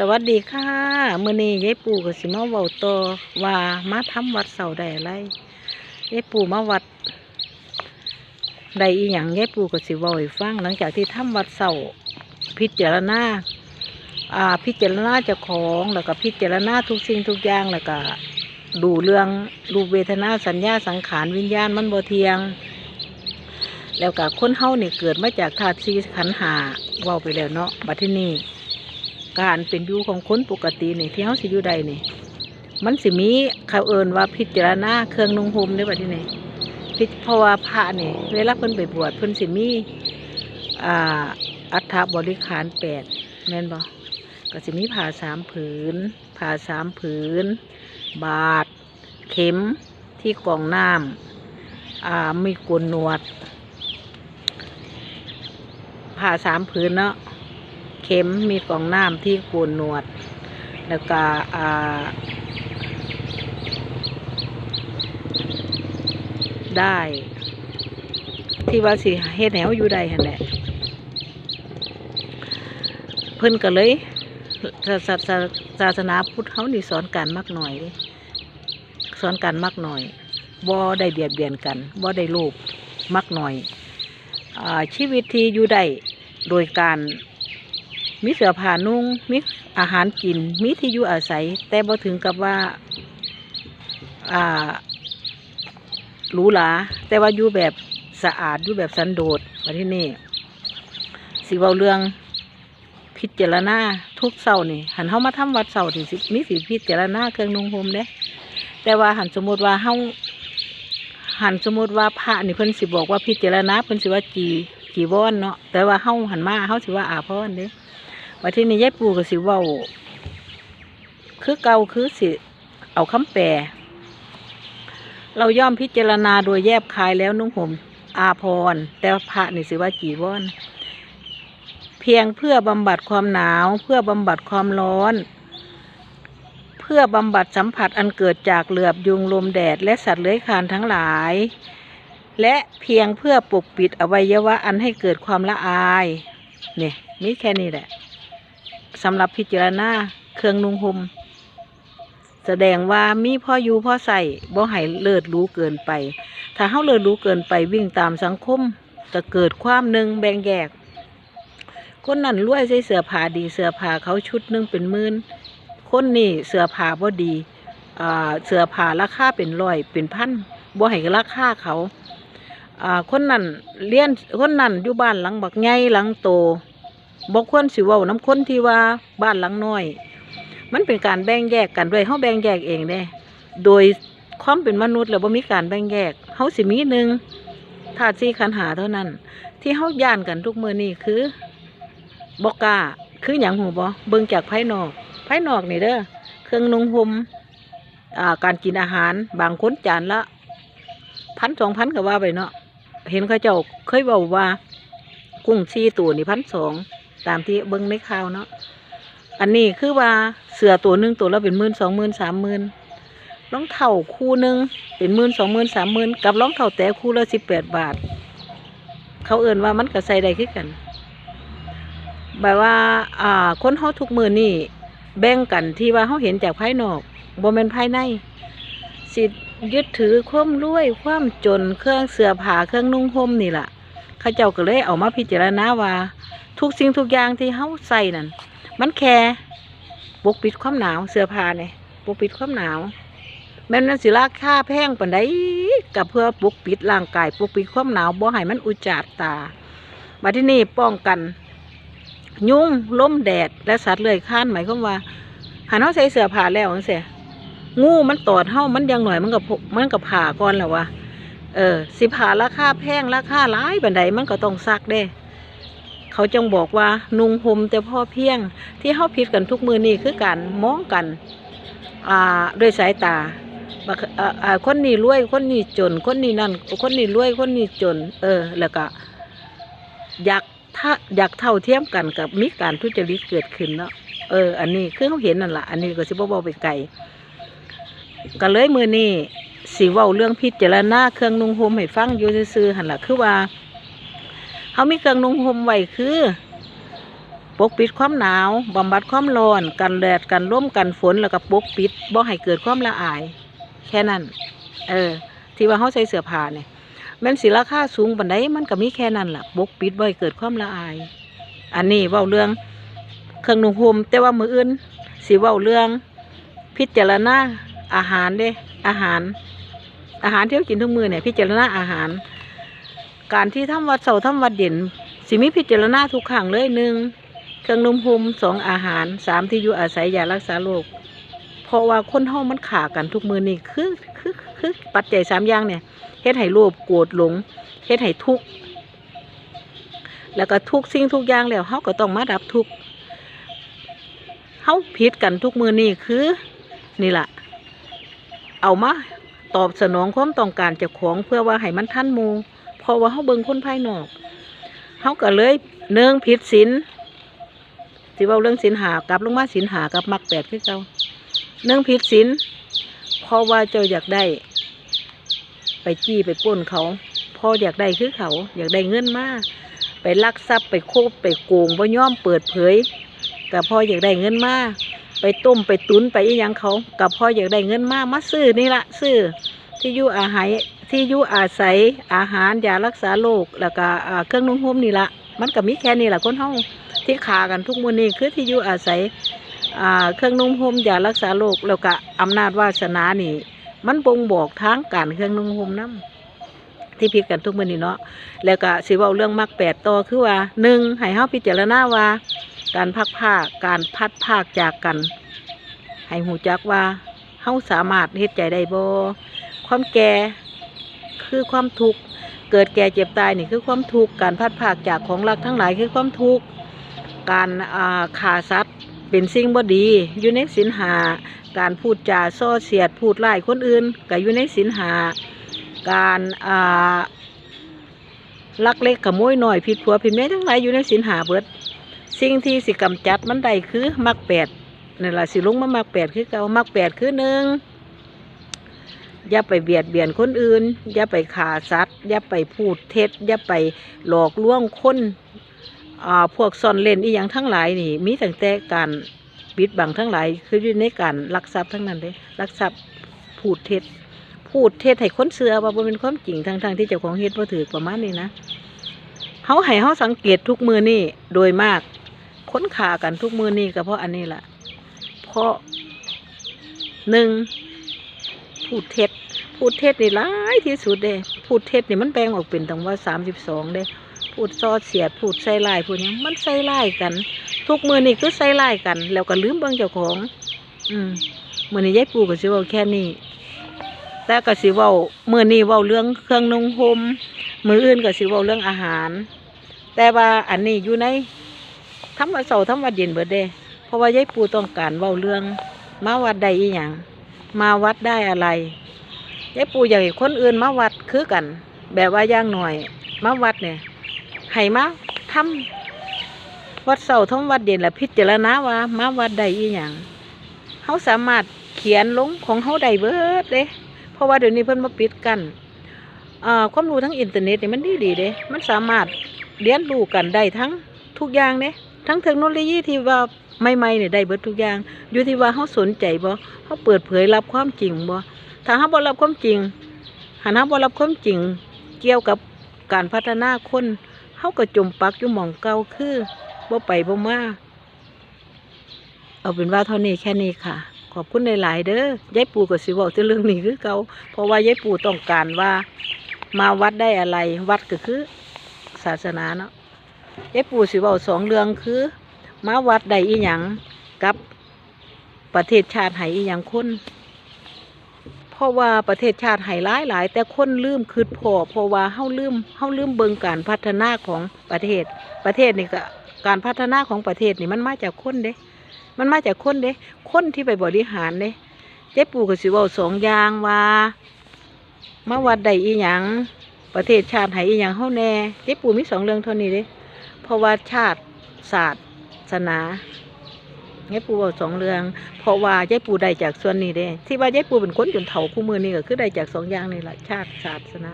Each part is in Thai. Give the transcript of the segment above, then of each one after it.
สวัสดีค่ะมื้อนี้ยายปู่ก็สิมาเว้าต่อว่ามาทำวัดเสาได้อะไรยายปู่มาวัดได้อีหยังยายปู่ก็สิเว้าให้ฟังหลังจากที่ทำวัดเสาพิจารณาอ่าพิจารณาเจ้าของแล้วก็พิจารณาทุกสิ่งทุกอย่างแล้วก็ดูเรื่องรูปเวทนาสัญญาสังขารวิญญาณมันบ่เทียง แล้วก็คนเฮาเนี่ยเกิดมาจากธาตุสีขันหาเว้าไปแล้วเนาะบัดที่นี่ การเป็นอยู่ของคนปกตินี่ที่เฮาสิอยู่ใดนี่ มันสิมีเขาเอิ้นว่าพิจารณาเครื่องนุ่งห่มได้บัดนี้นี่พิจเพราะว่าพระนี่เวลาเพิ่นไปบวชเพิ่นสิมีอ่าอัฐบริขารแปดแม่นบ่ก็สิมีผ้าสามผืนผ้าสามผืน บาทเข็มที่กรองน้ำอ่ามีกลหนวดผ้าสามผืนเนาะ เข็มมีกล่องน้ำที่โกนหนวด แล้วก็ได้ ที่ว่าสิเฮ็ดแนวอยู่ใดหันแหละเพิ่นก็เลยศาสศาสนาพุทธเฮานี่สอนการมักหน่อย สอนการมักหน่อยบ่ได้เบียดเบียนกันบ่ได้โลภมักหน่อยอชีวิตที่อยู่ได้โดยการ มีเสื้อผ้านุ่งมีอาหารกิน มีที่อยู่อาศัย แต่บ่ถึงกับว่าอ่าหรูหราแต่ว่าอยู่แบบสะอาดอยู่แบบสันโดษมาที่นี่สิเว้าเรื่องพิจารณาทุกเสาร์นี่หันเฮามาทำวัดเสาร์ที่สิมีสิพิจารณาเครื่องนุ่งห่มเด้แต่ว่าหันสมมติว่าเฮาหันสมมติว่าพระนี่เพิ่นสิบอกว่าพิจารณาเพิ่นสิว่าจีจีวรเนาะแต่ว่าเฮาหันมาเฮาสิว่าอาพรเด้ ว่าที่นี่ยายปู่ก็สิว้าคือเก่าคือสิ เอาคำแปลเราย่อมพิจารณาโดยแยบคายแล้วนุ่งห่มอาพร แต่พระนี่สิว่าจีวรเพียงเพื่อบำบัดความหนาว เพื่อบำบัดความร้อน เพื่อบำบัดสัมผัสอันเกิดจากเหลือบยุงลมแดดและสัตว์เลื้อยคลานทั้งหลาย และเพียงเพื่อปกปิดอวัยวะอันให้เกิดความละอาย เนี่ยมีแค่นี้แหละ สำหรับพิจารณาเครื่องนุ่งห่มแสดงว่ามีพ่ออยู่พ่อใส่บ่ให้เลิศรู้เกินไป ถ้าเฮาเลิศรู้เกินไปวิ่งตามสังคมจะเกิดความหนึ่งแบ่งแยก คนนั้นรวยใส่เสื้อผ้าดีเสื้อผ้าเขาชุดหนึงเป็นหมื่นคนนี่เสื้อผ้าบ่ดีเสื้อผ้าราคาเป็นร้อยเป็นพันบ่ให้ราคาเขาคนนั้นเรียนคนนั้นอยู่บ้านหลังบักใหญ่หลังโต บอกควรสิว้าน้ำคนที่ว่าบ้านหลังน้อย มันเป็นการแบ่งแยกกันด้วยเฮาแบ่งแยกเองเด้ โดยความเป็นมนุษย์แล้วบ่มีการแบ่งแยกเฮาสิมีหนึ่งธาตุสี่ขันหาเท่านั้น ที่เฮาย่านกันทุกมื้อนี้คือบ่กล้าคือหยังหูบ่เบิ่งจากภายนอกภายนอกนี่เด้อเครื่องนุ่งห่มการกินอาหารบางคนจานละพันสองพันก็ว่าไปเนาะเห็นเขาเจ้าเคยบอกว่า กุ้งชีตัวนี่พันสอง ตามที่เบิ้งในข่าวเนาะอันนี้คือว่าเสือตัวหนึ่งตัวละเป็นหมื่นสองหมื่นสามหมื่นรองเท้าคู่หนึ่งเป็นหมื่นสองหมื่นสามหมื่นกับรองเท้าแต่คู่ละสิบแปดบาท เขาเอื่นว่ามันก็ใส่ได้คือกันแบบว่า อ่า คนเฮาทุกมือนี่แบ่งกันที่ว่าเขาเห็นจากภายนอกบ่แม่นภายใน สิยึดถือความรวยความจนเครื่องเสื้อผ้าเครื่องนุ่งห่มนี่แหละ เข้าเจ้าก็เลยเอามาพิจารณาว่า ทุกสิ่งทุกอย่างที่เฮาใส่นั่นมันแค่ปกปิดความหนาวเสื้อผ้าเนี่ยปกปิดความหนาว แม้นมันสิราคาแพงปานใดกับเพื่อปกปิดร่างกายปกปิดความหนาวบ่ให้มันอุจจาดตาบัดที่นี่ป้องกัน ยุงล้มแดดและสัตว์เลื้อยคลานหมายความว่าหันเฮาใส่เสื้อผ้าแล้วจังซี่งูมันตอดเฮามันยังหน่อยมันก็พกมันก็ผ่าก่อนแล้ววะ เออสิผ่าราคาแพงราคาหลายบันไดมันก็ต้องซักเด้ เขาจงบอกว่านุ่งห่มแต่พ่อเพียง ที่เฮาผิดกันทุกมือนี่คือการมองกันอ่าด้วยสายตาอ่าคนนี้รวยคนนี้จน คนนี้นั่นคนนี้รวยคนนี้จน เออ แล้วก็ อยากถ้าอยากเท่าเทียมกันกับมีการทุจริตเกิดขึ้นเนาะเออ อันนี้คือเขาเห็นนั่นแหละอันนี้ก็สิบ่เบาไปไกลก็เลยมือนี้ สีเว้าเรื่องพิจารณาเครื่องนุ่งห่มให้ฟังอยู่ซื่อๆหันละคือว่าเขามีเครื่องนุ่งห่มไว้คือปกปิดความหนาวบำบัดความร้อน กันแดดกันร่มกันฝนแล้วก็ปกปิดบ่ให้เกิดความละอาย แค่นั้น เออ ที่ว่าเขาใส่เสื้อผ้าเนี่ยแมันสิราคาสูงปานใดมันก็มีแค่นั้นล่ะปกปิดบ่ให้เกิดความละอาย อันนี้เว้าเรื่องเครื่องนุ่งห่มแต่ว่ามืออื่นสิเว้าเรื่องพิจารณาอาหารเด้อาหาร อาหารที่เรากินทุกมือเนี่ยพิจารณาอาหาร การที่ทำวัดเสาร์ทำวัดเด่นสิมีพิจารณาทุกครั้งเลยหนึ่งเครื่องนุ่มห่มสองอาหารสามที่อยู่อาศัยยารักษาโรคเพราะว่าคนเฮามันขากันทุกมือนี่คือคือคือปัจจัยสามอย่างเนี่ยเฮ็ดให้โลภโกรธหลงเฮ็ดให้ทุกข์แล้วก็ทุกสิ่งทุกอย่างแล้วเฮาก็ต้องมาดับทุกข์เฮาผิดกันทุกมือนี่คือนี่แหละเอามา ตอบสนองความต้องการจ้าของเพื่อว่าให้มันทันมูเพราะว่าเฮาเบิ่งคนภายนอกเฮาก็เลยเนื่องผิดศีลสิว้าเรื่องศีลหากลับลงมาศีลหากับมรรคแปดคือเก่าเนื่องผิดศีลเพราะว่าเจ้าอยากได้ ไปจี้ไปป้นเขาพออยากได้คือเขา อยากได้เงินมาไปลักทรัพย์ไปโคบไปโกงบ่ย่อมเปิดเผยก็พออยากได้เงินมา ไปต้มไปตุนไปอีหยังเขากับพ่ออยากได้เงินมามาซื้อนี่ละซื้อที่อยู่อาหารที่อยู่อาศัยอาหารยารักษาโรคแล้วก็เครื่องนุ่งห่มนี่ละมันก็มีแค่นี้แหละคนเฮาที่ขากันทุกมื้อนี้คือที่อยู่อาศัยเครื่องนุ่งห่มยารักษาโรคแล้วก็อำนาจวาสนานี่ มันบ่งบอกทางการเครื่องนุ่งห่มนํที่ผิดกันทุกมื้อนี้เนาะแล้วก็สิเว้าเรื่องมรรคแปดต่อคือว่าหนึ่งให้เฮาพิจารณาว่า การพักผ้าการพัดภาคจากกัน ให้หูจักว่าเฮาสามารถเฮ็ดใจได้บ่ความแก่คือความทุกข์เกิดแก่เจ็บตายนี่คือความทุกข์การพัดภาคจากของรักทั้งหลายคือความทุกข์การอ่าฆ่าสัตว์เป็นสิ่งบ่ดีอยู่ในศีลหาการพูดจาส่อเสียดพูดไล่คนอื่นก็อยู่ในศีลหาการอ่าลักเล็กขโมยน้อยผิดผัวผิดเมียทั้งหลายอยู่ในศีลหาเบิด สิ่งที่สิกำจัดมันได้คือมรรคแปดนี่แหละสิลุงมามรรคแปดคือเก่ามรรคแปดคือหนึ่งอย่าไปเบียดเบียนคนอื่น อย่าไปฆ่าสัตว์อย่าไปพูดเท็จ อย่าไปหลอกลวงคนอ่าพวกซ่อนเล่นอีหยังทั้งหลายนี่ มีตั้งแต่การปิดบังทั้งหลายคืออยู่ในการลักทรัพย์ทั้งนั้นเลยลักทรัพย์พูดเท็จ พูดเท็จให้คนเสือว่าเป็นความจริงทั้งทงๆที่เจ้าของเฮ็ดบ่ถือประมาณนี้นะเฮาให้เฮาสังเกตทุกมือนี่โดยมาก ค้นขากันทุกมือนี่ก็เพราะอันนี้แหละเพราะหนึ่งพูดเท็จพูดเท็จนี่ร้ายที่สุดเด้พูดเท็จนี่มันแบ่งออกเป็นตั้งว่าสามสิบสองเด้พูดซอเสียดพูดใส่ลายพูดหยังมันใส่ลายกัน ทุกมือนี่คือใส่ลายกัน แล้วก็ลืมเบิ่งเจ้าของ อืมมือนี้ยายปูก็สิว้าแค่นี้แต่ก็สิว้ามือนี้ว้าเรื่องเครื่องนุ่งห่มมืออื่นก็สิว้าเรื่องอาหาร แต่ว่าอันนี้อยู่ใน ทำวัดเสาร์ทำวัดเย็นเบิดเด้เพราะว่ายายปูต้องการเว้าเรื่อง มาวัดใดอีหยังมาวัดได้อะไรยายปูอยากให้คนอื่นมาวัดคือกัน แบบว่าย่างหน่อย มาวัดเนี่ยให้มาทำวัดเสาร์ทำวัดเย็นและพิจารณาว่ามาวัดใดอีหยังเขาสามารถเขียนลงของเขาได้เบิดเด้เพราะว่าเดี๋ยวนี้เพิ่นมาปิดกันความรู้ทั้งอินเทอร์เน็ตเนี่ยมันดีดีเด้มันสามารถเรียนรู้กันได้ทั้งทุกอย่างเด้ ทั้งเทคโนโลยีที่ว่าใหม่ๆเนี่ยได้เบิดทุกอย่าง อยู่ที่ว่าเขาสนใจบ่เขาเปิดเผยรับความจริงบ่ถ้าเขาบ่รับความจริงหากเขาบ่รับความจริง เกี่ยวกับการพัฒนาคนเขาก็จมปักอยู่หม่องเก่าคือบ่ไปบ่มาเอาเป็นว่าเท่านี้แค่นี้ค่ะ ขอบคุณหลายๆเด้อยายปู่ก็สิเว้าแต่เรื่องนี้คือเก่าเพราะว่ายายปู่ต้องการว่ามาวัดได้อะไร วัดก็คือศาสนาเนาะ ยายปู่สิเว้าสองเรื่องคือมาวัดใดอีหยังกับประเทศชาติให้อีหยังคนเพราะว่าประเทศชาติให้หลายหลายแต่คนลืมคืดพอเพราะว่าเฮาลืมเฮาลืมเบิงการพัฒนาของประเทศ ประเทศนี่ก็การพัฒนาของประเทศนี่มันมาจากคนเด้ มันมาจากคนเด้ คนที่ไปบริหารเด้ยายปู่ก็สิว้าสองอย่างว่ามาวัดใดอีหยังประเทศชาติให้อีหยังเฮาแน่ยายปู่มีสองเรื่องเท่านี้เด้ เพราะว่าชาติศาสตร์ศาสนายายปูเอาสองเรื่อง เพราะว่ายายปูได้จากส่วนนี้เด้ที่ว่ายายปูเป็นคนจนเฒ่าคู่มือนี่ก็คือได้จากสองอย่างนี่แหละชาติศาสนา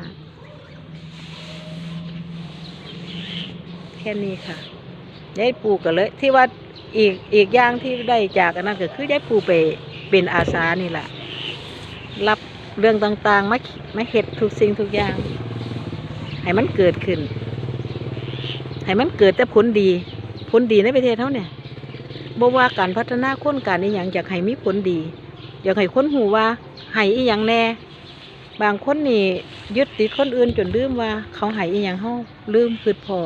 แค่นี้ค่ะยายปูก็เลย ที่ว่าอีกอีกอย่างที่ได้จากอันนั้นก็คือยายปูไปเป็นอาสานี่แหละรับเรื่องต่างๆมามาเฮ็ดทุกสิ่งทุกอย่าง ให้มันเกิดขึ้น ให้มันเกิดแต่ผลดี ผลดีในประเทศเท่าเนี่ยบ่ว่าการพัฒนาคนการอีหยังอยากให้มีผลดี อยากให้คนหูว่าให้อีหยังแน่ บางคนนี่ยึดติดคนอื่นจนลืมว่า เขาให้อีหยังเฮาลืมคือพอ